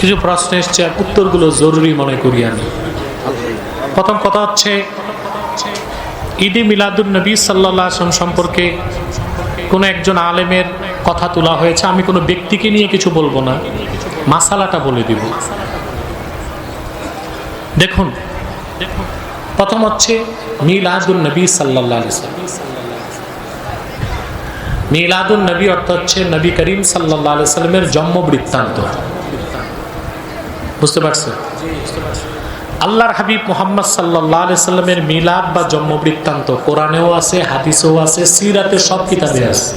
কিছু প্রশ্ন এসছে, উত্তরগুলো জরুরি মনে করি আমি। প্রথম কথা হচ্ছে, ঈদে মিলাদুল নবী সাল্লাহ আসলাম সম্পর্কে কোনো একজন আলেমের কথা তোলা হয়েছে, আমি কোনো ব্যক্তিকে নিয়ে কিছু বলব না, মাসালাটা বলে দিব। দেখুন, প্রথম হচ্ছে মিলাদুল নবী সাল্লাহ মিলাদুল নবী অর্থ হচ্ছে নবী করিম সাল্লাহ সাল্লামের জন্ম বৃত্তান্ত বুঝতে পারছেন? আল্লাহর হাবিব মোহাম্মদ সাল্লাহ সাল্লামের মিলাদ বা জন্ম বৃত্তান্ত কোরআনেও আছে, হাদিসেও আছে, সিরাতে সব কিতাবে আছে।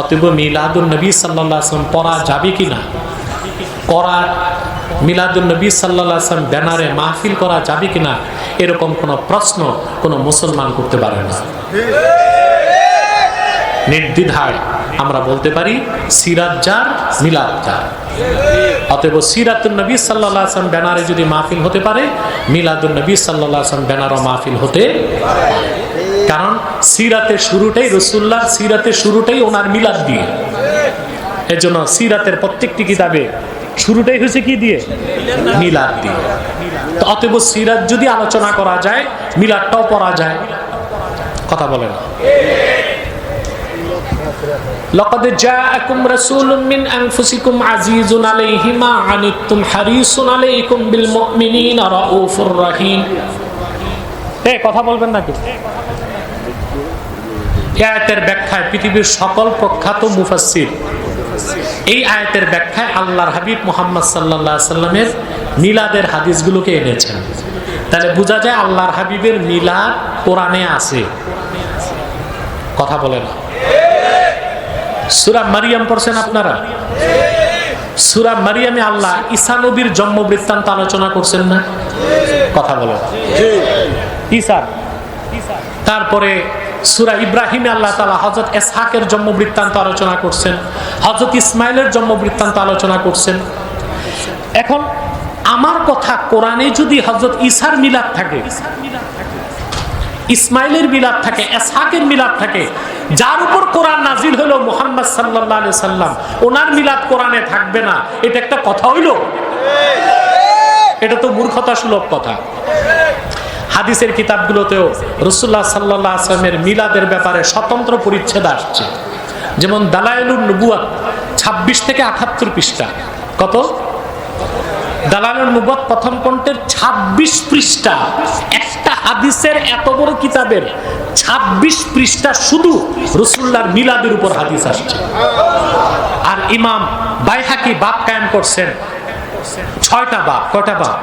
অতএব মিলাদুল নবী সাল্লাহ আসলাম পড়া যাবে কি না? করা মিলাদুল নবী সাল্লাহ আসলাম ব্যানারে মাহফিল করা যাবে কি না? এরকম কোনো প্রশ্ন কোনো মুসলমান করতে পারে না। নির্দ্বিধায় আমরা বলতে পারি, সিরাত যার, মিলাদ যার। অতএব সিরাতুল নবী সাল্লাহ আসলাম ব্যানারে যদি মাহফিল হতে পারে মিলাদুল নবী সাল্লাহ আসলাম ব্যানারও মাহফিল হতে কারণ সিরাতের শুরুটাই রসুল্লাহ সিরাতের শুরুটাই ওনার মিলাদ দিয়ে। এর জন্য সিরাতের প্রত্যেকটি কিতাবে শুরুটাই হয়েছে কি দিয়ে? মিলাদ দিয়ে। তো অতএব সিরাত যদি আলোচনা করা যায়, মিলাদটাও পড়া যায়। কথা বলেন لقد جاءكم رسول من أنفسكم عزيز عليه ما عنتم حريص عليكم بالمؤمنين رؤوف رحيم এ কথা বলবেন নাকি এই আয়াতের ব্যাখ্যায় পৃথিবীর সকল প্রখ্যাত মুফাসসির এই আয়াতের ব্যাখ্যায় আল্লাহর হাবিব মোহাম্মদ সাল্লাহ সাল্লামের মিলাদের হাদিসগুলোকে এনেছেন তাহলে বোঝা যায় আল্লাহর হাবিবের মিলাদ কোরআনে আছে কথা বলে না সুরা মারিয়াম পড়ছেন আপনারা? সুরা মারিয়ামে আল্লাহ ঈসা নবীর জন্ম বৃত্তান্ত আলোচনা করছেন না? কথা বলেন ঈসা, তারপরে সুরা ইব্রাহিমে আল্লাহ তালা হজরত এসহাকের জন্ম বৃত্তান্ত আলোচনা করছেন হজরত ইসমাইলের জন্ম বৃত্তান্ত আলোচনা করছেন। এখন আমার কথা কোরআনে যদি হজরত ইসার মিলাদ থাকে ইসমাইলের মিলাদ থাকে এসহাকের মিলাদ থাকে। যার উপর কোরআন নাজিল হলো মোহাম্মদ সাল্লাহ সাল্লাম, ওনার মিলাদ কোরআনে থাকবে না। এটা একটা কথা হইল? এটা তো মূর্খতা সুলভ কথা। হাদিসের কিতাবগুলোতেও রসুল্লাহ সাল্লাহ আসলামের মিলাদের ব্যাপারে স্বতন্ত্র পরিচ্ছেদ আসছে। যেমন দালায়লুর নবুয়াত ছাব্বিশ থেকে আঠাত্তর পৃষ্ঠা। কত? দালালুর নবুয়াত প্রথম কণ্ঠের ছাব্বিশ পৃষ্ঠা। একটা হাদিসের এত বড় কিতাবের ছাব্বিশ পৃষ্ঠা শুধু রসুল্লাহর মিলাদের উপর হাদিস আসছে। আর ইমাম বাইহাকি বাপ কায়েম করছেন। ছয়টা বাপ, কয়টা বাপ?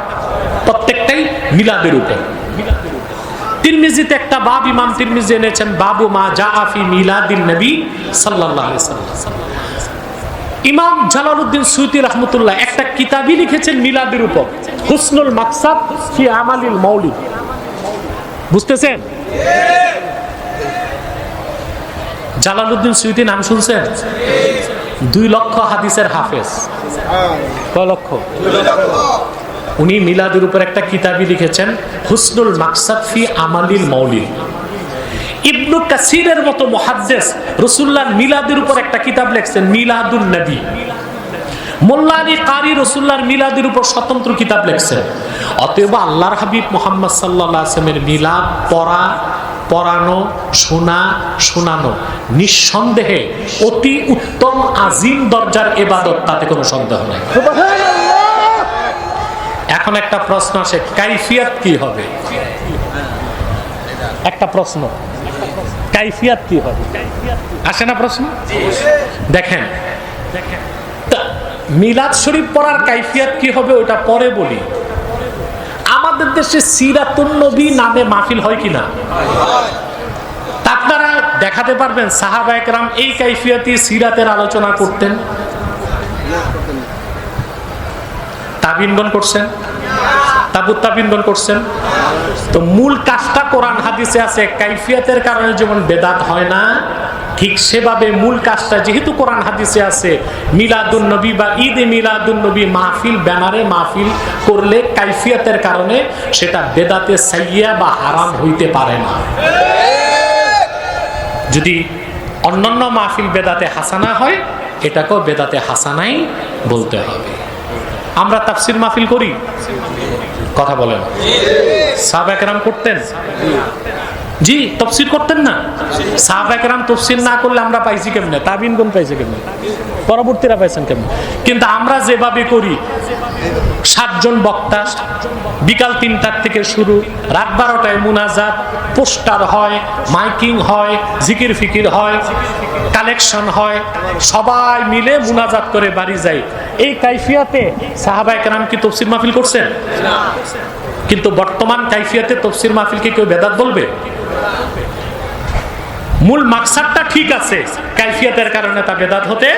প্রত্যেকটাই মিলাদের উপর। তিরমিজিতে একটা বাব ইমাম তিরমিজি এনেছেন, বাবু মা জা আফি মিলাদিন নবী সাল্লাল্লাহু ইমাম জালালউদ্দিন সুয়ুতি রহমতুল্লাহ একটা কিতাবই লিখেছেন মিলাদের উপর। হুসনুল মাকসাদ ফি আমালিল মৌলিদ বুঝতেছেন? জালালউদ্দিন সুয়ুতি নাম শুনছেন? দুই লক্ষ হাদিসের হাফেজ। কয় লক্ষ? উনি মিলাদের উপর একটা কিতাবই লিখেছেন, হুসনুল মাকসাদ ফি আমালিল মৌলিদ ইবনু কাসিরের মতো মহাদ্দেস রসুল্লাহ মিলাদের উপর একটা কিতাব লিখছেন মিলাদুল নবী। মোল্লা আলী কারি রসুল্লাহর মিলাদের উপর স্বতন্ত্র কিতাব লিখছেন অতএব আল্লাহর হাবিব মোহাম্মদ সাল্লাহ আসলামের মিলাদ পড়া পড়ানো শোনা শোনানো নিঃসন্দেহে অতি উত্তম আজিম দরজার এবাদত তাতে কোনো সন্দেহ নেই। এখন একটা প্রশ্ন আসে কাইফিয়াত কি হবে? একটা প্রশ্ন। কাইফিয়াত কি হবে? আসে না প্রশ্ন? দেখেন। মিলাদ শরীফ পড়ার কাইফিয়াত কি হবে ওটা পরে বলি। আমাদের দেশে সিরাতুন নবী নামে মাহফিল হয় কিনা? আপনারা দেখাতে পারবেন, সাহাবা একরাম এই কাইফিয়াতি সিরাতের আলোচনা করতেন। তাবিনগণ করছেন? তাবিনগণ করছেন। তো মূল কাজটা কোরআন হাদিসে আছে, কাইফিয়াতের কারণে যেমন বেদাত হয় না, ঠিক সেভাবে মূল কাজটা যেহেতু কোরআন হাদিসে আছে মিলাদুন নবী বা ঈদ মিলাদুন নবী মাহফিল, ব্যানারে মাহফিল করলে কাইফিয়াতের কারণে সেটা বেদাতে সাইয়া বা হারাম হইতে পারে না। যদি অন্যান্য মাহফিল বেদাতে হাসানা হয়, এটাকেও বেদাতে হাসানাই বলতে হবে। আমরা তাফসির মাহফিল করি? কথা বলেন। সাহাব একরাম করতেন? জি, তফসির করতেন না? সাহাব একরাম তফসির না করলে আমরা পাইছি কেমনে? তাবিন কোন পাইছে কেমনে? পরবর্তীরা পাইছেন কেমনে? কিন্তু আমরা যেভাবে করি, সাতজন বক্তা, বিকাল তিনটার থেকে শুরু, রাত বারোটায় মুনাজাত, পোস্টার হয়, মাইকিং হয়, জিকির ফিকির হয়, কালেকশন হয়, সবাই মিলে মুনাজাত করে বাড়ি যায়। এই কাইফিয়াতে সাহাবা একরাম কি তফসির মাহফিল করছেন? কিন্তু বর্তমান কাইফিয়াতে তফসির মাহফিলকে কেউ বেদাত বলবে? মূল মাকসাদটা ঠিক আছে, কাইফিয়াতের কারণে তা বেদাত হতে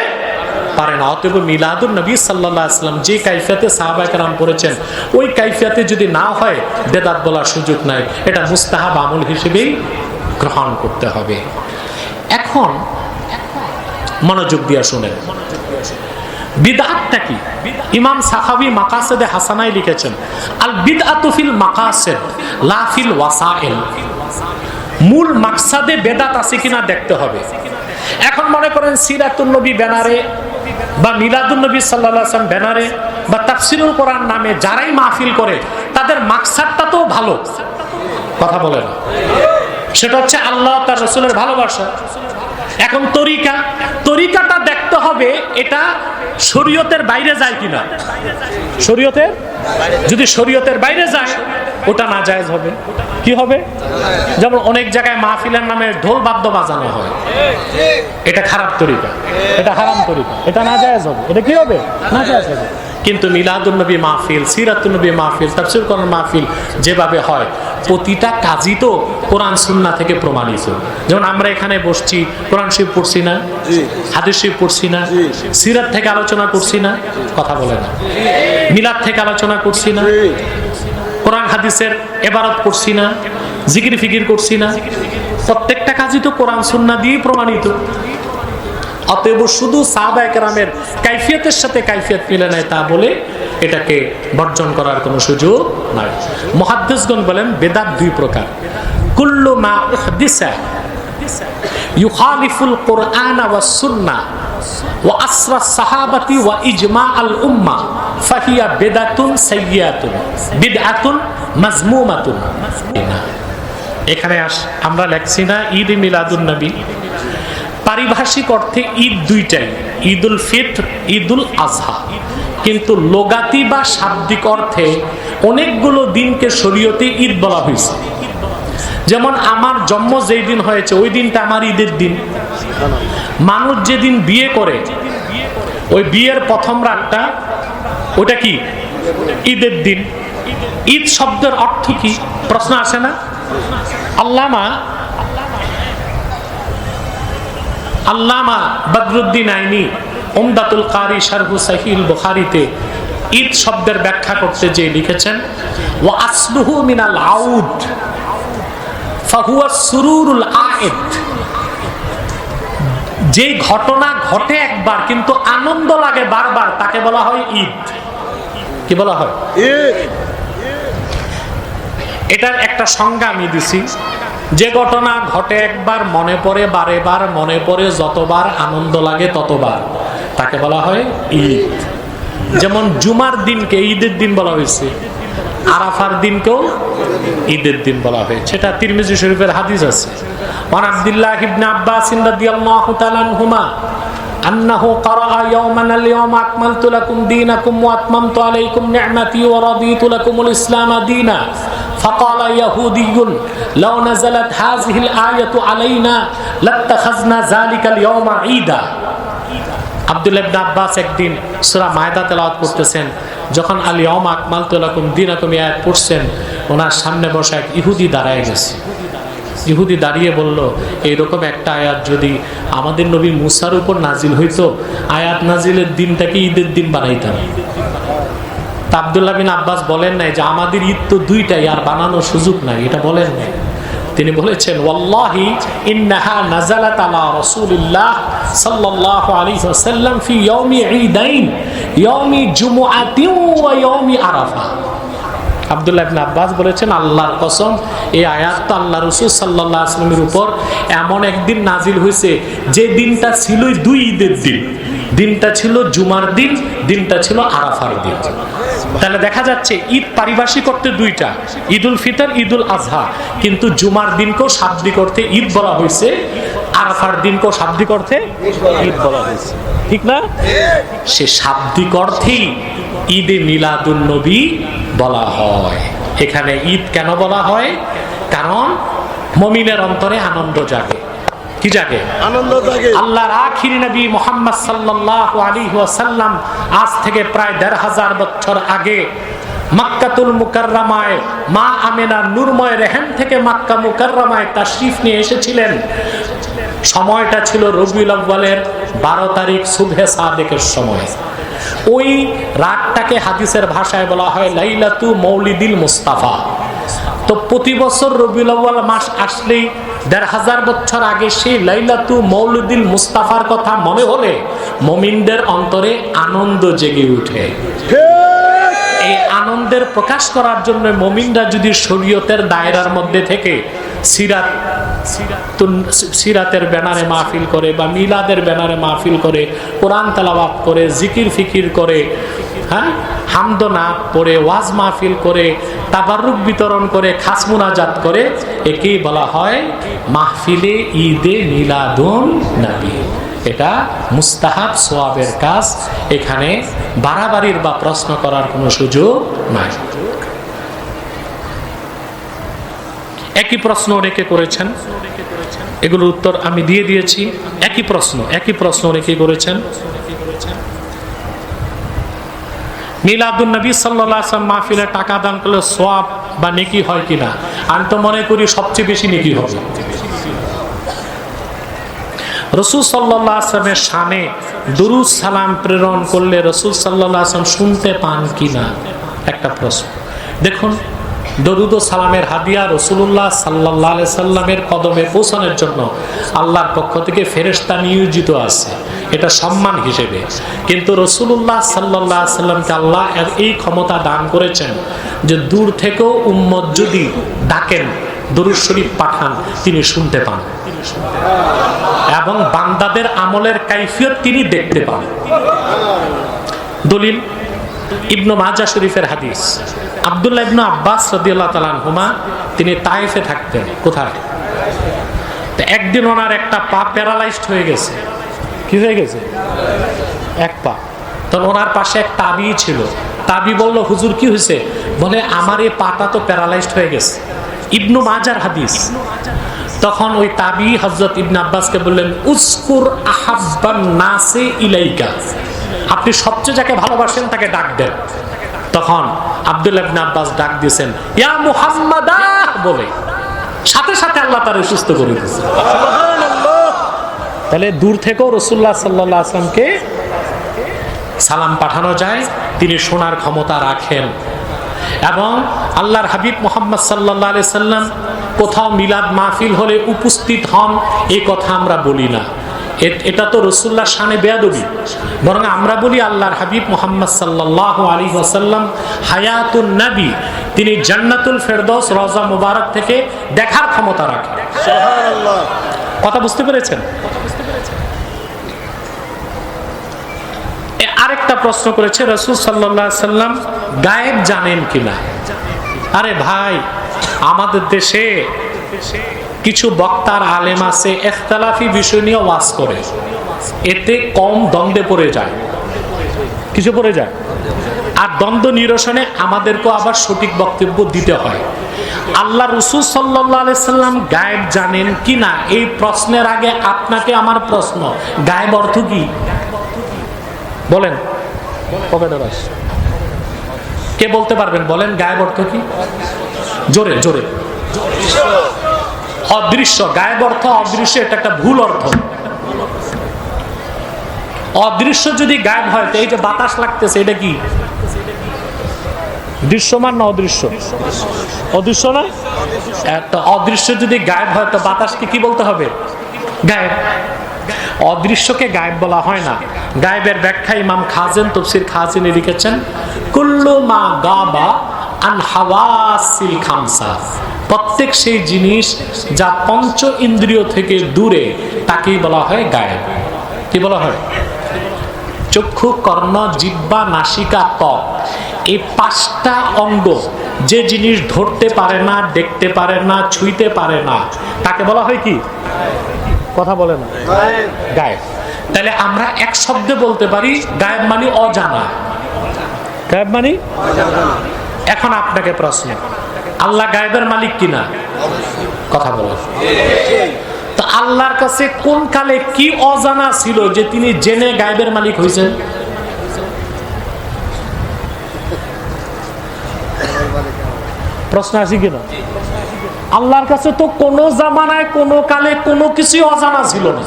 পারে না। অতএব মিলাদুল নবী সাল্লাহ আসলাম যে কাইফিয়াতে সাহাবায় কালাম পড়েছেন, ওই কাইফিয়াতে যদি না হয়, বেদাত বলার সুযোগ নাই। এটা মুস্তাহাব আমল হিসেবেই গ্রহণ করতে হবে। এখন মনোযোগ দিয়া শুনেন। বিদআতটা কি? ইমাম সাহাবি মাকাসেদে হাসানাই লিখেছেন, আল বিদআতু ফিল মাকাসিদ, লা ফিল ওয়াসাইল। মূল মাকসাদে বেদাত আছে কিনা দেখতে হবে। এখন মনে করেন সিরাতুল নবী ব্যানারে বা মিলাদুল নবী সাল্লাহ ব্যানারে বা তাফসিরুল কোরআন নামে যারাই মাহফিল করে, তাদের মাকসাদটা তো ভালো। কথা বলে না সেটা হচ্ছে আল্লাহ তার রসুলের ভালোবাসা। এখন তরিকা, তরিকাটা দেখতে হবে, এটা শরীয়তের বাইরে যায় কিনা? শরীয়তের? যদি শরীয়তের বাইরে যায়, ওটা না জায়েজ হবে। কি হবে? যেমন অনেক জায়গায় মাহফিলের নামে ঢোল বাদ্য বাজানো হয়। এটা খারাপ তরিকা। এটা হারাম তরিকা। এটা না জায়জ হবে। এটা কি হবে? না জায়জ হবে। কিন্তু মিলাদুন্নবী মাহফিল সিরাতুন্নবী মাহফিল তাফসির কোরআন মাহফিল যেভাবে হয় প্রতিটা কাজই তো কোরআন সুন্না থেকে প্রমাণিত। যেমন আমরা এখানে বসছি কোরআন শিব পড়ছি না হাদিস শিব পড়ছি না সিরাত থেকে আলোচনা করছি না কথা বলে না। মিলাদ থেকে আলোচনা করছি না কোরআন হাদিসের এবারত করছি না জিকির ফিকির করছি না প্রত্যেকটা কাজই তো কোরআন সুন্না দিয়েই প্রমাণিত। অতএব শুধু সাহাবা একরামের কাইফিয়তের সাথে কাইফিয়ত মিলে নেয় তা বলে এটাকে বর্জন করার কোনো সুযোগ নাই। মহাদ্দেশগণ বলেন, বেদাত দুই প্রকার। কুল্লু মা উহদিসা, ইউখালিফুল কোরআন ওয়া সুন্নাহ ওয়া আসরা সাহাবাতি ওয়া ইজমা আল উম্মাহ ফাহিয়া বেদাতুন সাইয়্যাতুন, বিদআতুন মাজমুমাতুন। এখানে আস, আমরা লেখছি না ঈদ মিলাদুন নবী। পারিভাষিক অর্থে ঈদ দুইটাই ঈদ ঈদুল ফিত্র, ঈদুল আজহা। কিন্তু লোগাতি বা শাব্দিক অর্থে অনেকগুলো দিনকে শরীয়তে ঈদ বলা হয়েছে। যেমন আমার জন্ম যেই দিন হয়েছে, ওই দিনটা আমার ঈদের দিন। মানুষ যেদিন বিয়ে করে, ওই বিয়ের প্রথম রাতটা ওটা কি? ঈদের দিন। ঈদ শব্দের অর্থ কি? প্রশ্ন আসে না? আল্লামা আল্লামা বদরুদ্দিন আইনি ওমদাতুল কারি শারহু সাহিল বুখারিতে ঈদ শব্দের ব্যাখ্যা করতে যে লিখেছেন ওয়া আসলুহু মিনাল আউদ ফাহুয়া সুরুরুল আয়েদ। যে ঘটনা ঘটে একবার কিন্তু আনন্দ লাগে বারবার তাকে বলা হয় ঈদ। কি বলা হয়? এটার একটা সংজ্ঞা আমি দিছি। যে ঘটনা ঘটে একবার মনে পড়ে, বারে বার মনে পড়ে, যতবার আনন্দ লাগে ততবার। তাকে বলা হয় ঈদ। যেমন জুমার দিনকে ঈদের দিন বলা হয়েছে, আরাফার দিনকেও ঈদের দিন বলা হয়েছে। সেটা তিরমিজি শরীফের হাদিস আছে। ওয়ান আব্দুল্লাহ ইবনে আব্বাস রাদিয়াল্লাহু তাআলা আনহুমা, আন্নাহু ক্বারা ইয়াওমান আল ইয়াউম আকমালতু লাকুম দীনাকুম ওয়া আতমামতু আলাইকুম নি'মাতি ওয়া রাদিতু লাকুমুল فقال يهودي لو نزلت هذه الآية علينا لاتخذنا ذلك اليوم عيدا আব্দুল ইবনে আব্বাস একদিন সূরা মায়দা তেলাওয়াত করতেছেন যখন আল ইয়াউম আকমালতু লাকুম দীনাকুম এই আয়াত পড়ছেন ওনার সামনে বসা এক ইহুদি দাঁড়ায় গেছে ইহুদি দাঁড়িয়ে বলল এইরকম একটা আয়াত যদি আমাদের নবী মুসার উপর নাজিল হইতো আয়াত নাজিলের দিনটাকে ঈদের দিন বানাইতাম আবদুল্লাহ বিন আব্বাস বলেন নাই যে আমাদের ঈদ তো দুইটাই, আর বানানোর সুযোগ নাই, এটা বলেন নাই। তিনি বলেছেন, ওয়াল্লাহি আলা ফি আরাফা আবদুল্লাহ আব্বাস বলেছেন, আল্লাহর কসম, এই আয়াত তো আল্লাহ রসুল সাল্লাহ আসলামের উপর এমন একদিন নাজিল হয়েছে, যে দিনটা দুই ঈদের দিন। দিনটা ছিল জুমার দিন, দিনটা ছিল আরাফার দিন। তাহলে দেখা যাচ্ছে, ঈদ করতে দুইটা, ঈদুল ফিতর, ঈদুল আজহা কিন্তু জুমার দিনকেও শাব্দিক অর্থে ঈদ বলা হয়েছে, আরাফার দিনকেও শাব্দিক অর্থে ঈদ বলা হয়েছে। ঠিক না? সে শাব্দিক অর্থেই ঈদে মিলাদুন নবী বলা হয়। এখানে ঈদ কেন বলা হয়? কারণ মমিনের অন্তরে আনন্দ জাগে। কি জাগে? আনন্দ থাকে আল্লাহর আখির নবী মোহাম্মদ সাল্লাল্লাহু আলাইহি ওয়াসাল্লাম আজ থেকে প্রায় দেড় হাজার বছর আগে মাক্কাতুল মুকাররমায় মা আমেনা নূরময় রেহেন থেকে মাক্কা মুকাররমায় তাশরিফ নিয়ে এসেছিলেন। সময়টা ছিল রবিউল আউ্বালের বারো তারিখ সুবহে সাদেকের সময়। ওই রাতটাকে হাদিসের ভাষায় বলা হয় লাইলাতু মৌলিদিল মুস্তাফা। তো প্রতি বছর রবিউল আউ্বাল মাস আসলেই দেড় হাজার বছর আগে সেই লাইলাতু মৌলুদ্দিন মুস্তাফার কথা মনে হলে মমিনদের অন্তরে আনন্দ জেগে উঠে। এই আনন্দের প্রকাশ করার জন্য মমিনরা যদি শরীয়তের দায়রার মধ্যে থেকে সিরাত সিরাতের ব্যানারে মাহফিল করে বা মিলাদের ব্যানারে মাহফিল করে, কোরআন তালাবাত করে, জিকির ফিকির করে হ্যাঁ? হামদনা পড়ে, ওয়াজ মাহফিল করে তাবারুক বিতরণ করে, খাস মুনাজাত করে, একেই বলা হয় মাহফিলে ঈদে মিলাদুন নাবি। এটা মুস্তাহাব সোয়াবের কাজ। এখানে বাড়াবাড়ির বা প্রশ্ন করার কোনো সুযোগ নাই। একই প্রশ্ন অনেকে করেছেন। এগুলোর উত্তর আমি দিয়ে দিয়েছি। একই প্রশ্ন একই প্রশ্ন অনেকে করেছেন। টাকা দান করলে বা আমি তো মনে করি সবচেয়ে বেশি নেকি রসুল সালাম প্রেরণ করলে রসুল সাল্লাহ শুনতে পান কিনা? একটা প্রশ্ন। দেখুন দরুদ ও সালামের হাদিয়া রসুল্লাহ সাল্লাহ সাল্লামের কদমে পৌঁছানোর জন্য আল্লাহর পক্ষ থেকে ফেরেস্তা নিয়োজিত আছে। এটা সম্মান হিসেবে। কিন্তু রসুল্লাহ সাল্লাহ সাল্লামকে আল্লাহ এই ক্ষমতা দান করেছেন যে দূর থেকেও উম্মত যদি ডাকেন, দরুদ শরীফ পাঠান, তিনি শুনতে পান। এবং বান্দাদের আমলের কাইফিয়ত তিনি দেখতে পান। দলিল ইবনু মাজা শরীফের হাদিস। আবদুল্লাহ ইবনু আব্বাস রদিয়াল্লাহ তালান হুমা তিনি তাইফে থাকতেন। কোথায়? তো একদিন ওনার একটা পা প্যারালাইজড হয়ে গেছে। কি হয়ে গেছে? এক পা। তখন ওনার পাশে এক তাবি ছিল। তাবি বলল, হুজুর, কি হয়েছে? বলে, আমার এই পাটা তো প্যারালাইজড হয়ে গেছে। ইবনু মাজার হাদিস। তখন ওই তাবি হজরত ইবনে আব্বাসকে বললেন উস্কুর আহাব্বান নাসে ইলাইকা। আপনি সবচেয়ে যাকে ভালোবাসেন তাকে ডাক দেন। তখন আব্দুল ইবনে আব্বাস ডাক দিয়েছেন ইয়া মুহাম্মাদা! বলে। সাথে সাথে আল্লাহ তার সুস্থ করে দিয়েছে। তাহলে দূর থেকেও রসুল্লাহ সাল্লাহ আসলামকে সালাম পাঠানো যায় তিনি শোনার ক্ষমতা রাখেন। এবং আল্লাহর হাবিব মোহাম্মদ সাল্লাহ সাল্লাম কোথাও মিলাদ মাহফিল হলে উপস্থিত হন এই কথা আমরা বলি না। এটা তো রসুল্লাহ শানে বেয়াদবি। বরং আমরা বলি আল্লাহর হাবিব মোহাম্মদ সাল্লাহ আলী ওয়াসাল্লাম হায়াতুন নবী তিনি জান্নাতুল ফেরদৌস রজা মুবারক থেকে দেখার ক্ষমতা রাখেন কথা বুঝতে পেরেছেন? আরেকটা প্রশ্ন করেছে রসুল সাল্লাহ সাল্লাম গায়েব জানেন কিনা? আরে ভাই আমাদের দেশে কিছু বক্তার আলেম আছে, এখতালাফি বিষয় নিয়ে ওয়াজ করে। এতে কম দ্বন্দ্বে পড়ে যায়। কিছু পড়ে যায়। আর দ্বন্দ্ব নিরসনে আমাদেরকেও আবার সঠিক বক্তব্য দিতে হয়। আল্লাহ রসুল সাল্লাম গায়েব জানেন কি না? এই প্রশ্নের আগে আপনাকে আমার প্রশ্ন, গায়েব অর্থ কি? বলেন। কে বলতে পারবেন? বলেন, গায়েব অর্থ কি? জোরে জোরে। অদৃশ্য, গায়েব অর্থ, অদৃশ্য, এটা একটা ভুল অর্থ। অদৃশ্য যদি গায়েব হয়, তো এই যে বাতাস লাগতেছে, এটা কি? দৃশ্যমান না অদৃশ্য? অদৃশ্য না? একটা অদৃশ্য যদি গায়েব হয়, তো বাতাসকে কি বলতে হবে? গায়েব। অদৃশ্যকে গায়েব বলা হয় না। গায়েবের ব্যাখ্যা ইমাম খাজেন, তফসির খাজিনে লিখেছেন, কুল্লু মা গাবা আন হাওয়াসিল খামসা। প্রত্যেক সেই জিনিস যা পঞ্চ ইন্দ্রিয় থেকে দূরে, তাকেই বলা হয় গায়েব। কি বলা হয়? চক্ষু, কর্ণ জিব্বা নাসিকা, ত্বক, এই পাঁচটা অঙ্গ যে জিনিস ধরতে পারে না, দেখতে পারে না, ছুঁইতে পারে না, তাকে বলা হয় কি? কথা বলে না গায়েব। তাহলে আমরা এক শব্দে বলতে পারি, গায়েব মানে অজানা। গায়েব মানে? এখন আপনাকে প্রশ্ন। আল্লাহ গায়েবের মালিক কিনা? কথা বলে। তো আল্লাহর কাছে কোন কালে কি অজানা ছিল যে তিনি জেনে গায়েবের মালিক হয়েছেন? প্রশ্ন আছে কিনা আল্লাহর কাছে তো কোনো জামানায়, কোনো কালে কোনো কিছুই অজানা ছিল না।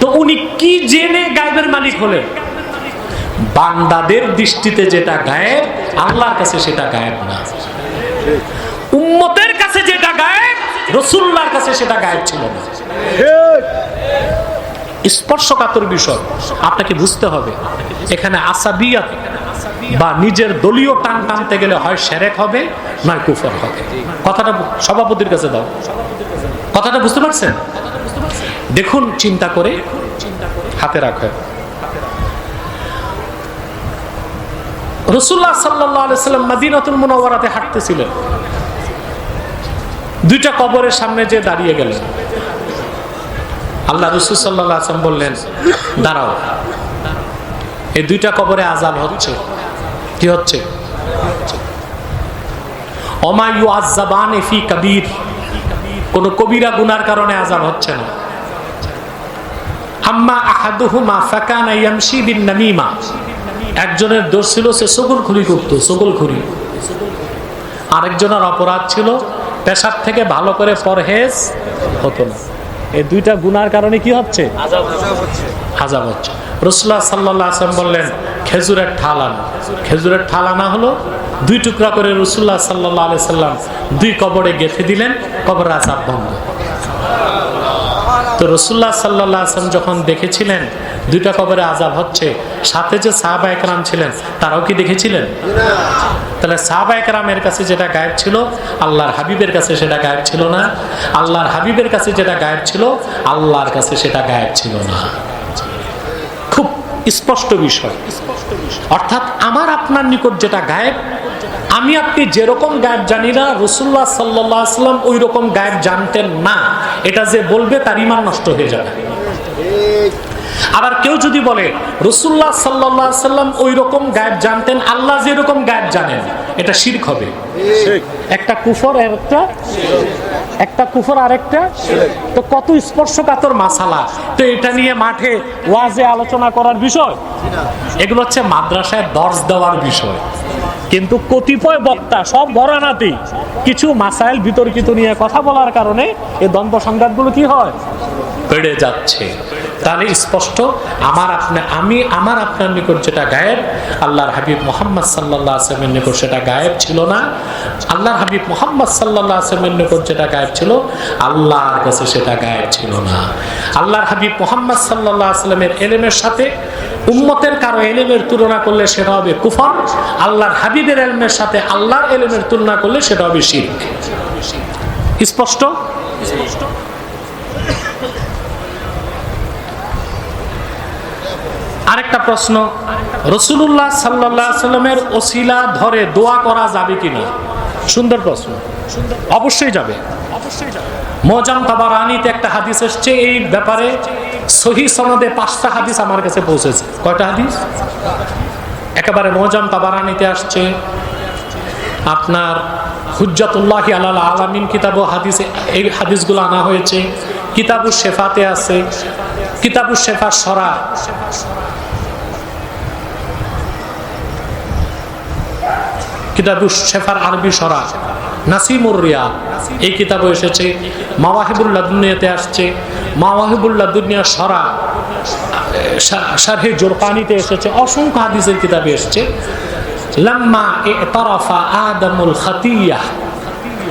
তো উনি কি জেনে গায়েবের মালিক হলেন? বান্দাদের দৃষ্টিতে যেটা গায়েব, আল্লাহর কাছে সেটা গায়েব না। উম্মতের কাছে যেটা গায়েব রসুল্লাহর কাছে সেটা গায়েব ছিল না। স্পর্শকাতর বিষয়, আপনাকে বুঝতে হবে, এখানে আসাবিয়াত বা নিজের দলীয় টান টানতে গেলে হয় সেরেক হবে, নয় কুফর হবে। কথাটা সভাপতির কাছে দাও। কথাটা বুঝতে পারছেন? দেখুন, চিন্তা করে হাতে রাখেন রসুল্লাহ সাল্লাম মাদিনাতুল মুনাওয়ারাতে হাঁটতেছিলেন। দুইটা কবরের সামনে যে দাঁড়িয়ে গেলেন। আল্লাহ রসুল সাল্লাহ আসলাম বললেন, দাঁড়াও। এই দুইটা কবরে হচ্ছে। কি হচ্ছে? কোন কবিরা গুনার কারণে আজাব হচ্ছে না। আম্মা আহাদুহুমা ফাকানা ইয়ামশি বিন নামিমা। একজনের দোষ ছিল সে সগুল খুরি করত সগুল খুরি আরেকজনের অপরাধ ছিল পেশার থেকে ভালো করে পরহেজ হতো না। এই দুইটা গুনার কারণে কি হচ্ছে? আজাব হচ্ছে। রসুল্লাহ সাল্লাহ আসলাম বললেন, খেজুরের ঠাল আনো খেজুরের ঠাল আনা হলো দুই টুকরা করে রসুল্লাহ সাল্লাহ আলি সাল্লাম দুই কবরে গেঁথে দিলেন কবর আজাব বন্ধ। তো রসুল্লাহ সাল্লাহ আসলাম যখন দেখেছিলেন, দুইটা কবরে আজাব হচ্ছে, সাথে যে সাহাবা একরাম ছিলেন, তারাও কি দেখেছিলেন? তাহলে সাহাবা একরামের কাছে যেটা গায়েব ছিল, আল্লাহর হাবিবের কাছে সেটা গায়েব ছিল না। আল্লাহর হাবিবের কাছে যেটা গায়েব ছিল, আল্লাহর কাছে সেটা গায়েব ছিল না। খুব স্পষ্ট বিষয়। অর্থাৎ আমার আপনার নিকট যেটা গায়েব আমি আপনি যেরকম গায়েব জানি না রসুল্লাহ সাল্লাহ আসলাম ওই রকম গায়েব জানতেন না। এটা যে বলবে তার ইমান নষ্ট হয়ে যাবে। আবার কেউ যদি বলে রসুল্লাহ সাল্লাহ সাল্লাম ওই রকম গায়েব জানতেন আল্লাহ যেরকম গায়েব জানেন এটা শির্ক হবে। একটা কুফর আর একটা একটা কুফর আর একটা তো কত স্পর্শকাতর মাসালা। তো এটা নিয়ে মাঠে ওয়াজে আলোচনা করার বিষয়? এগুলো হচ্ছে মাদ্রাসায় দর্শ দেওয়ার বিষয়। কিন্তু কতিপয় বক্তা, সব ঘরানাতে কিছু মাসাইল বিতর্কিত নিয়ে কথা বলার কারণে এই দ্বন্দ্ব সংঘাতগুলো কি হয়? বেড়ে যাচ্ছে। তাহলে স্পষ্ট, আমার আপনি, আমি, আমার আপনার নিকট যেটা গায়েব, আল্লাহর হাবিব মোহাম্মদ সাল্লাহ আসলামের নিকট সেটা গায়েব ছিল না। আল্লাহর হাবিব মোহাম্মদ সাল্লাহ আসলামের নিকট যেটা গায়েব ছিল, আল্লাহর কাছে সেটা গায়েব ছিল না। আল্লাহর হাবিব মোহাম্মদ সাল্লাহ আসলামের এলেমের সাথে উম্মতের কারও এলেমের তুলনা করলে সেটা হবে কুফর, আল্লাহর হাবিবের এলমের সাথে আল্লাহর এলেমের তুলনা করলে সেটা হবে শির্ক। স্পষ্ট? স্পষ্ট। আরেকটা প্রশ্ন রসুল্লাহ সাল্লাহ সাল্লামের ওসিলা ধরে দোয়া করা যাবে কিনা? সুন্দর প্রশ্ন। অবশ্যই যাবে। অবশ্যই যাবে মজাম একটা হাদিস এসছে, এই ব্যাপারে সহি পাঁচটা হাদিস আমার কাছে পৌঁছেছে। কয়টা হাদিস? একেবারে আসছে। আপনার হুজ্জাতুল্লাহি আল্লাহ আলামিন কিতাব হাদিসে এই হাদিসগুলো আনা হয়েছে। কিতাবু শেফাতে আছে। কিতাবু শেফা সরা। কিতাবু শেফার আরবি সরা। নাসিমুর রিয়া। এই কিতাবও এসেছে। মাওয়াহিবুল্লাহ দুনিয়াতে আসছে। মাওয়াহিবুল্লাহ দুনিয়া সরা শারহে জোরপানিতে এসেছে। অসংখ্য হাদিসের কিতাবে এসেছে। লাম্মা এ তরফা আদমুল খাতিয়া।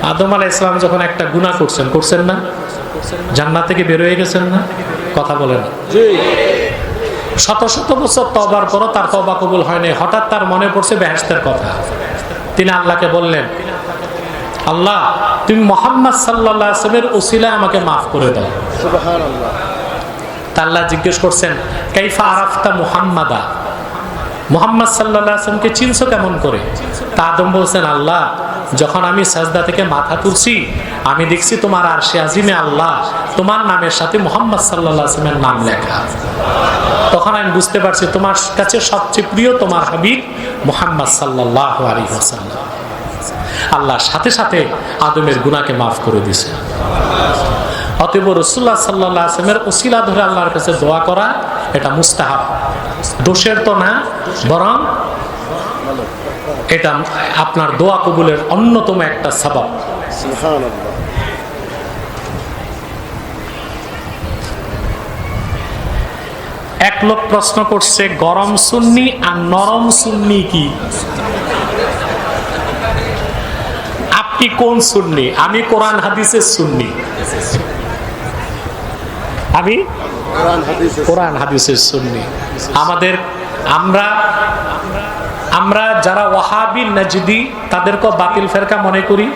আদম আলাহ ইসলাম যখন একটা গুনাহ করছেন করছেন না? জান্নাত থেকে বের হয়ে গেছেন না? কথা বলেন। শত শত বছর তবার পরও তার তবা কবুল হয়নি। হঠাৎ তার মনে পড়ছে বেহেস্তের কথা। তিনি আল্লাহকে বললেন আল্লাহ তুমি মোহাম্মদ সাল্লাহ আসলামের ওসিলায় আমাকে মাফ করে দাও। আল্লাহ জিজ্ঞেস করছেন কাইফা আরাফতা মুহাম্মাদা? মোহাম্মদ সাল্লাহ আসলামকে চিনছো কেমন করে? তা আদম বলছেন আল্লাহ যখন আমি সাজদা থেকে মাথা তুলছি, আমি দেখছি তোমার আরশে আজিমে আল্লাহ, তোমার নামের সাথে মোহাম্মদ সাল্লাহ আসলামের নাম লেখা। তখন আমি বুঝতে পারছি তোমার কাছে সবচেয়ে প্রিয় তোমার হাবিব মোহাম্মদ সাল্লাহ আলী হাসাল্লাম আল্লাহ সাথে সাথে আদমের গুনাকে মাফ করে দিছে অতএব রসুল্লাহ সাল্লাহ আসলামের ওসিলা ধরে আল্লাহর কাছে দোয়া করা, এটা মুস্তাহাব। দোষের তো না, বরং এটা আপনার দোয়া কবুলের অন্যতম একটা সবাব। এক লোক প্রশ্ন করছে গরম সুন্নি আর নরম সুন্নি কি? আপনি কোন সুন্নি? আমি কোরআন হাদিসের সুন্নি। আমি? কোরআন হাদিসের সুন্নি। আমাদের আমরা আমরা যারা ওয়াহাবি নাজদি, তাদেরকেও বাতিল ফেরকা মনে করি।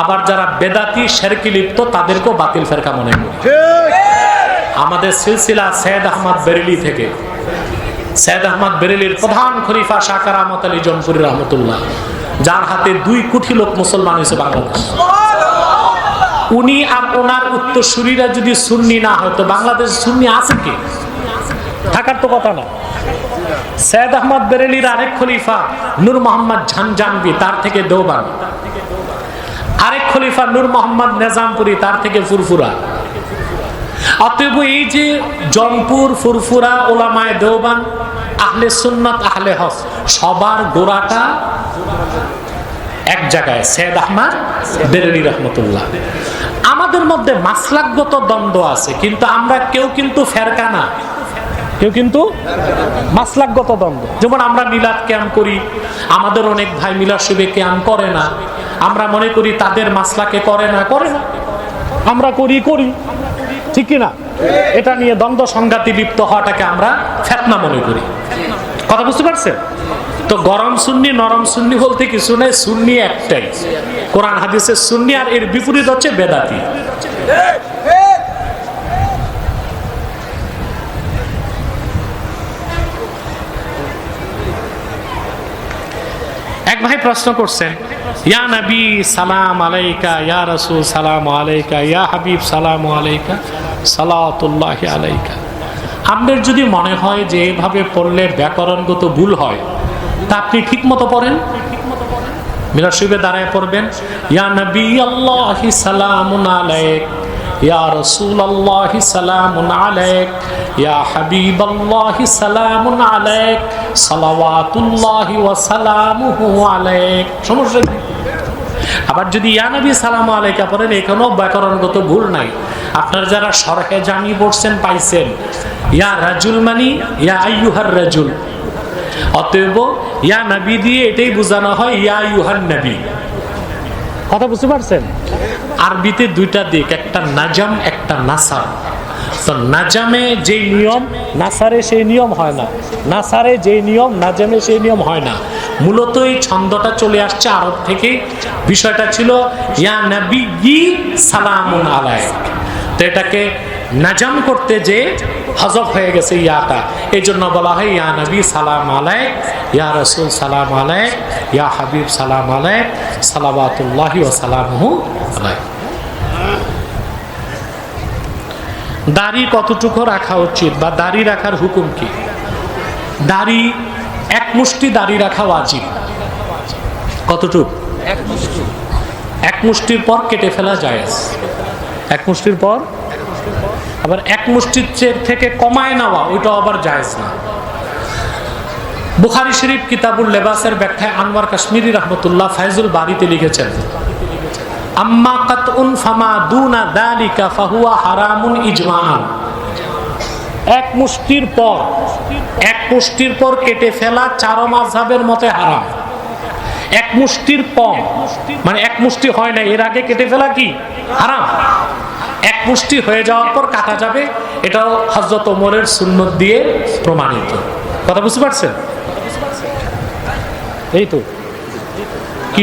আবার যারা বেদাতি, শেরকি লিপ্ত, তাদেরকেও বাতিল ফেরকা মনে করি। আমাদের সিলসিলা সৈয়দ আহমদ বেরেলি থেকে। সৈয়দ আহমদ বেরেলির প্রধান খলিফা শাকার আহমদ আলী জনপুরি রহমতুল্লাহ, যার হাতে দুই কোটি লোক মুসলমান হয়েছে বাংলাদেশ। উনি আর ওনার উত্তরসূরিরা যদি সুন্নি না হয় তো বাংলাদেশ সুন্নি আছে কি? থাকার তো কথা না সৈয়দ আহমদ বেরেলির আরেক খলিফা নূর মোহাম্মদ ঝানজানবি তার থেকে দেওবান আরেক খলিফা নূর মোহাম্মদ নেজামপুরি, তার থেকে ফুরফুরা। অতএব এই যে জনপুর, ফুরফুরা, ওলামায় দেওবান আহলে সুন্নাত, আহলে হস সবার গোড়াটা এক জায়গায়, সৈয়দ আহমদ বেরেলি রহমতুল্লাহ। আমাদের মধ্যে মাসলাকগত দ্বন্দ্ব আছে, কিন্তু আমরা কেউ কিন্তু ফেরকা না। কেউ কিন্তু মাসলাকগত দ্বন্দ্ব। যেমন আমরা মিলাদ ক্যাম্প করি, আমাদের অনেক ভাই মিলাদ শিবে ক্যাম্প করে না। আমরা মনে করি তাদের মাসলাকে করে না করে না। আমরা করি করি। ঠিক কি না এটা নিয়ে দ্বন্দ্ব সংঘাতি লিপ্ত হওয়াটাকে আমরা ফেতনা মনে করি। কথা বুঝতে পারছেন? তো গরম সুন্নি, নরম সুন্নি বলতে কিছু নেই, সুন্নি একটাই। কোরআন, হাদিসের সুন্নি আর এর বিপরীত হচ্ছে বেদাতি। ভাই প্রশ্ন করছেন, ইয়া নবী, সালাম আলাইকা, ইয়া রসুল, সালাম আলাইকা, ইয়া হাবিব, সালাম আলাইকা, সালাতুল্লাহ আলাইকা। আপনার যদি মনে হয় যে এভাবে পড়লে ব্যাকরণগত ভুল হয়, তা আপনি ঠিক মতো পড়েন। মিলার শিবে দাঁড়ায় পড়বেন, ইয়া নবী, আল্লাহ সালামুন আলাইক। ইয়া ইয়া সমস্যা আবার যদি ইয়া নবী সালাম আলাইকা পড়েন এখানেও ব্যাকরণগত ভুল নাই। আপনার যারা সরহে জামি পড়ছেন, পাইছেন। ইয়া রাজুল মানি, ইয়া আইয়ুহার রাজুল। অতএব ইয়া নবী দিয়ে এটাই বোঝানো হয়, ইয়া ইউহান নবী। কথা বুঝতে পারছেন? আরবিতে দুইটা দিক, একটা নাজাম, একটা নাসার। তো নাজামে যে নিয়ম, নাসারে সেই নিয়ম হয় না। নাসারে যে নিয়ম, নাজামে সেই নিয়ম হয় না। মূলত এই ছন্দটা চলে আসছে আরব থেকে। বিষয়টা ছিল, ইয়া নবী সালামুন আলাইক। তো এটাকে নাজাম করতে যে হজব হয়ে গেছে ইয়াটা। এই জন্য বলা হয়, ইয়া নবী সালাম আলাইক, ইয়া রসুল সালাম আলাইক, ইয়া হাবিব সালাম আলাইক সালাবাতুল্লাহি ও সালামহু আলাইক। দাড়ি কতটুকু রাখা উচিত বা দাড়ি রাখার হুকুম কি? দাড়ি এক মুষ্টি দাড়ি রাখা ওয়াজিব। কতটুক? এক মুষ্টির পর কেটে ফেলা যায় এক মুষ্টির পর? আবার এক মুষ্টির চেয়ে থেকে কমায় নেওয়া ওইটা আবার জায়েজ না। বুখারি শরীফ কিতাবুল লেবাসের ব্যাখ্যায় আনোয়ার কাশ্মীরি রহমতুল্লাহ ফাইজুল বাড়িতে লিখেছেন আম্মা কাতউন ফামা দুনা দালিকা ফাহুয়া হারামুন ইজমান এক মুষ্টির পর, এক মুষ্টির পর কেটে ফেলা চারো মাঝহাবের মতে হারাম। এক মুষ্টির কম মানে এক মুষ্টি হয় না, এর আগে কেটে ফেলা কি? হারাম। এক মুষ্টি হয়ে যাওয়ার পর কাটা যাবে, এটাও হজরত ওমরের সুন্নত দিয়ে প্রমাণিত। কথা বুঝতে পারছেন? এই তো। কি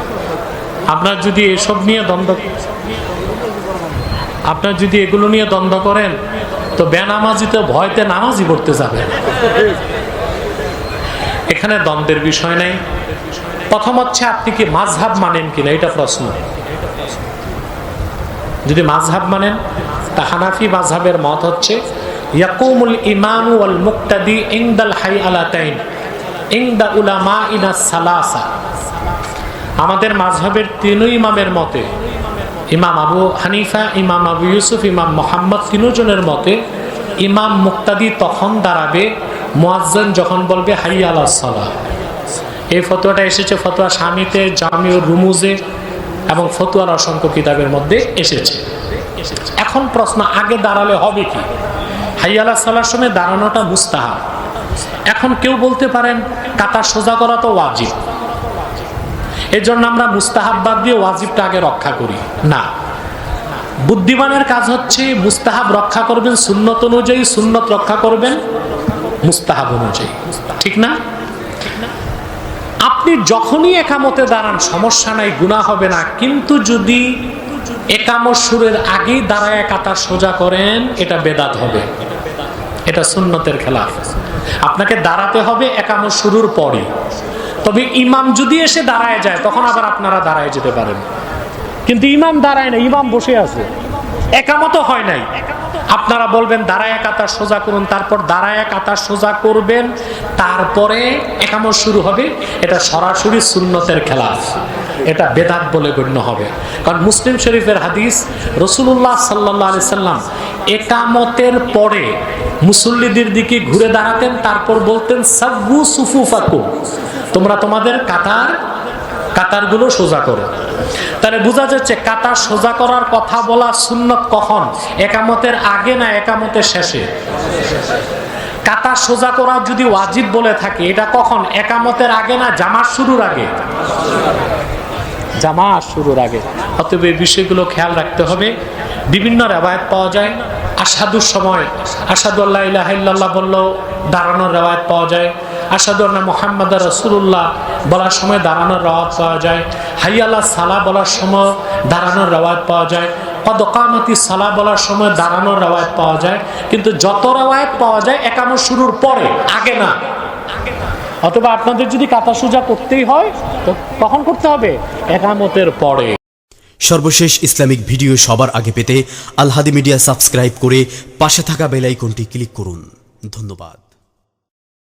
আপনার যদি এসব নিয়ে দ্বন্দ্ব আপনার যদি এগুলো নিয়ে দ্বন্দ্ব করেন, তো বেনামাজিতে ভয়তে নামাজই পড়তে যাবেন। এখানে দ্বন্দ্বের বিষয় নাই। প্রথম হচ্ছে আপনি কি মাঝহাব মানেন কিনা, এটা প্রশ্ন। যদি মাঝহাব মানেন, তা হানাফি মাঝহাবের মত হচ্ছে, ইয়াকুমুল ইমামু মুক্তাদি ইংদাল হাই আলাতাইন ইংদা উলামা ইনা সালাসা। আমাদের মাঝহাবের তিন ইমামের মতে, ইমাম আবু হানিফা, ইমাম আবু ইউসুফ, ইমাম মোহাম্মদ, তিনজনের মতে, ইমাম মুক্তাদি তখন দাঁড়াবে, মুয়াজ্জান যখন বলবে হাই আলা সালাহ। এই ফতোয়াটা এসেছে ফতোয়া স্বামীতে জামিউ রুমুজে এবং ফতুয়ার অসংখ্য কিতাবের মধ্যে এসেছে। এখন প্রশ্ন, আগে দাঁড়ালে হবে কি? হাইয়ালা সালার সময় দাঁড়ানোটা মুস্তাহাব। এখন কেউ বলতে পারেন, কাতার সোজা করা তো ওয়াজিব। এই জন্য আমরা মুস্তাহাব বাদ দিয়ে ওয়াজিবটা আগে রক্ষা করি। না। বুদ্ধিমানের কাজ হচ্ছে মুস্তাহাব রক্ষা করবেন সুন্নত অনুযায়ী, সুন্নত রক্ষা করবেন মুস্তাহাব অনুযায়ী। ঠিক না? আপনি যখনই একামতে দাঁড়ান, সমস্যা নাই গুণা হবে না। কিন্তু যদি একামত সুরের আগেই দাঁড়ায় কাতার সোজা করেন, এটা বেদাত হবে। এটা সুন্নতের খেলা আপনাকে দাঁড়াতে হবে একামত শুরুর পরে। তবে ইমাম যদি এসে দাঁড়ায় যায়, তখন আবার আপনারা দাঁড়ায় যেতে পারেন। কিন্তু ইমাম দাঁড়ায় না ইমাম বসে আছে। একামত হয় নাই। আপনারা বলবেন, দাঁড়ায় কাতার সোজা করুন। তারপর, দাঁড়ায় কাতার সোজা করবেন। তারপরে একামত শুরু হবে। এটা সরাসরি সুন্নতের খেলা এটা বেদাত বলে গণ্য হবে। কারণ মুসলিম শরীফের হাদিস রসুল্লাহ সাল্লাহ আলি সাল্লাম একামতের পরে মুসল্লিদের দিকে ঘুরে দাঁড়াতেন, তারপর বলতেন, সাব্বু সুফুফাকু তোমরা তোমাদের কাতার, কাতারগুলো সোজা করো। তাহলে বোঝা যাচ্ছে কাতার সোজা করার কথা বলা সুন্নত কখন? একামতের আগে না একামতের শেষে? কাতার সোজা করা যদি ওয়াজিব বলে থাকে, এটা কখন? একামতের আগে না জামার শুরুর আগে? জামা শুরুর আগে। অতএব এই বিষয়গুলো খেয়াল রাখতে হবে। বিভিন্ন রেওয়ায়ত পাওয়া যায়। আসাদুর সময় আসাদুল্লাহ ইলাহা বললেও দাঁড়ানোর রেওয়ায়ত পাওয়া যায়। আসাদু মোহাম্মদ রসুল্লাহ বলার সময় দাঁড়ানোর রেওয়ায়ত পাওয়া যায়। হাইয়াল্লাহ সালা বলার সময় দাঁড়ানোর রেওয়ায়ত পাওয়া যায়। পদকামতি সালা বলার সময় দাঁড়ানোর রেওয়ায়ত পাওয়া যায়। কিন্তু যত রেওয়ায়ত পাওয়া যায়, একামত শুরুর পরে, আগে না। অথবা আপনাদের যদি কাতা সোজা করতেই হয়, তো কখন করতে হবে, একামতের পরে। সর্বশেষ ইসলামিক ভিডিও সবার আগে পেতে আলহাদি মিডিয়া সাবস্ক্রাইব করে পাশে থাকা বেল আইকনটি ক্লিক করুন। ধন্যবাদ।